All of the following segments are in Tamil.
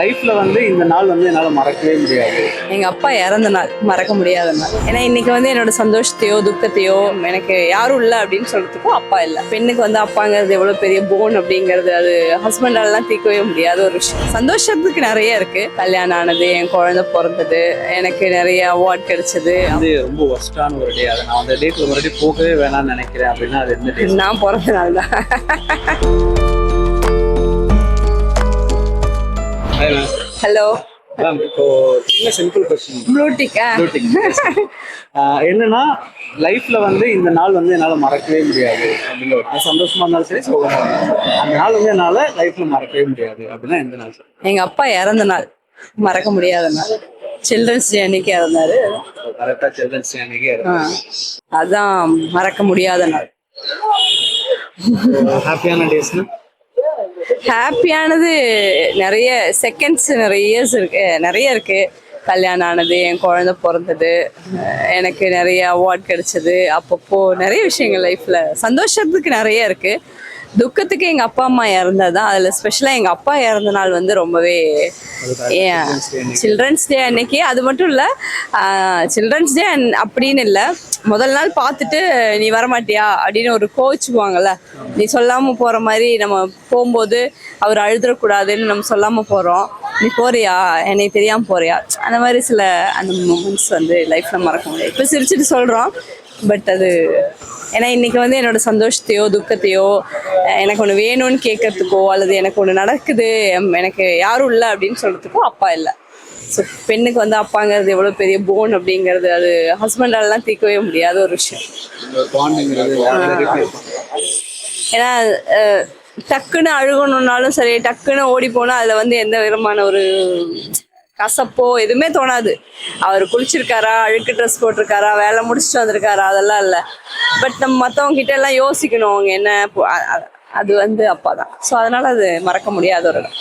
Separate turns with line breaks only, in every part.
லைஃப்ல வந்து இந்த நாள் வந்து என்னால மறக்கவே முடியாது.
எங்க அப்பா இறந்த நாள் மறக்க முடியாத நாள். ஏன்னா இன்னைக்கு வந்து என்னோட சந்தோஷத்தையோ துக்கத்தையோ எனக்கு யாரும் இல்லை அப்படின்னு சொல்றதுக்கும் அப்பா இல்லை. பெண்ணுக்கு வந்து அப்பாங்கிறது எவ்வளவு பெரிய போன் அப்படிங்கிறது அது ஹஸ்பண்டாலலாம் தீர்க்கவே முடியாத ஒரு விஷயம். சந்தோஷத்துக்கு நிறைய இருக்கு. கல்யாணம் ஆனது என் குழந்தை பிறந்தது எனக்கு நிறைய அவார்ட் கிடைச்சது.
வந்து ரொம்ப ஒஸ்டான ஒரு டே அதை நான் அந்த டேட்ல மறுபடியும் போகவே வேணாம்னு நினைக்கிறேன் அப்படின்னா அது எந்த
நான் பிறந்த நாள் தான் ஹலோ.
மேம் இப்போ சின்ன சிம்பிள் கொஸ்டின்
ப்ளூட்டிக்கா
என்னன்னா லைஃப்ல வந்து இந்த நாள் வந்து என்னால மறக்கவே முடியாது. அப்படிங்கிற ஒரு சந்தோஷமா இருந்தாலும் சரி சோகமா. அந்த நாள் வந்து என்னால லைஃப்ல மறக்கவே முடியாது. அப்படின்னா எந்த நாள்
எங்க அப்பா இறந்த நாள். மறக்க முடியாத நாள். சில்ட்ரன்ஸ் டே அன்னைக்கு இறந்தாரு.
கரெக்டா சில்ட்ரன்ஸ் அன்னைக்கு
ஆ. அதான் மறக்க முடியாத நாள்.
ஹாப்பியான டேஸ்னா
ஹாப்பியானது நிறைய செகண்ட்ஸ் நிறைய இருக்கு. நிறைய இருக்கு. கல்யாணம் ஆனது என் குழந்தை பிறந்தது. எனக்கு நிறைய அவார்ட் கிடைச்சது. அப்பப்போ நிறைய விஷயங்கள் லைஃப்ல சந்தோஷத்துக்கு நிறைய இருக்கு. துக்கத்துக்கு எங்க அப்பா அம்மா இறந்ததுதான். அதுல ஸ்பெஷலா எங்க அப்பா இறந்த நாள் வந்து ரொம்பவே சில்ட்ரன்ஸ் டே அன்னைக்கு. அது மட்டும் இல்ல சில்ட்ரன்ஸ் டே அப்படின்னு இல்ல முதல் நாள் பார்த்துட்டு நீ வரமாட்டியா? அப்படின்னு ஒரு கோச்சுவாங்கல்ல நீ சொல்லாம போற மாதிரி நம்ம போகும்போது அவர் அழுதுறக்கூடாதுன்னு நம்ம சொல்லாம போறோம். நீ போறியா? என்னை தெரியாம போறியா? அந்த மாதிரி சில அந்த மூமெண்ட்ஸ் வந்து லைஃப்ல மறக்க முடியாது. இப்போ சிரிச்சுட்டு சொல்றோம் பட் அது ஏன்னா இன்னைக்கு வந்து என்னோட சந்தோஷத்தையோ துக்கத்தையோ எனக்கு ஒன்று வேணும்னு கேட்கறதுக்கோ அல்லது எனக்கு ஒன்று நடக்குது எனக்கு யாரும் இல்லை அப்படின்னு சொல்றதுக்கோ அப்பா இல்லை. ஸோ பெண்ணுக்கு வந்து அப்பாங்கிறது எவ்வளோ பெரிய போன் அப்படிங்கிறது அது ஹஸ்பண்டாலலாம் தீர்க்கவே முடியாத ஒரு விஷயம். ஏன்னா டக்குன்னு அழுகணும்னாலும் சரி டக்குன்னு ஓடி போனால் அதில் வந்து எந்த விதமான ஒரு கசப்போ எதுவுமே தோணாது. அவர் குளிச்சிருக்காரா அழுக்கு ட்ரெஸ் போட்டிருக்காரா வேலை முடிச்சுட்டு வந்திருக்காரா அதெல்லாம் இல்லை. பட் நம்ம மற்றவங்க கிட்ட எல்லாம் யோசிக்கணும் அவங்க என்ன அது வந்து அப்பா தான் ஸோ அதனால அது மறக்க முடியாத ஒரு இடம்.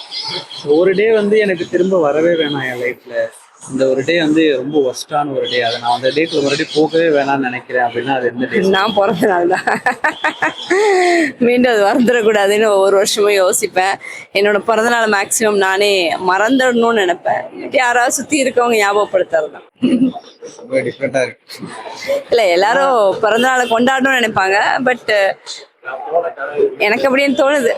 ஒரு டே வந்து எனக்கு திரும்ப வரவே வேணாம் என் லைஃப்ல இந்த ஒரு டே வந்து ரொம்ப ஒஸ்டான ஒரு டே அதை நான் அந்த டேட்ல மறுபடியும் போகவே வேணாம்னு நினைக்கிறேன் அப்படின்னா அது எந்த டே
நான் பிறந்த நாள் தான். மீண்டும் அது மறந்துடக்கூடாதுன்னு ஒவ்வொரு வருஷமும் யோசிப்பேன். என்னோட பிறந்த நாள் மேக்ஸிமம் நானே மறந்துடணும்னு நினைப்பேன். யாராவது சுற்றி இருக்கவங்க ஞாபகப்படுத்துறது தான்.
ரொம்ப டிஃப்ரெண்டா இருக்கு.
இல்லை எல்லாரும் பிறந்த நாளை கொண்டாடணும்னு நினைப்பாங்க. பட் எனக்கு அப்படின்னு தோணுது.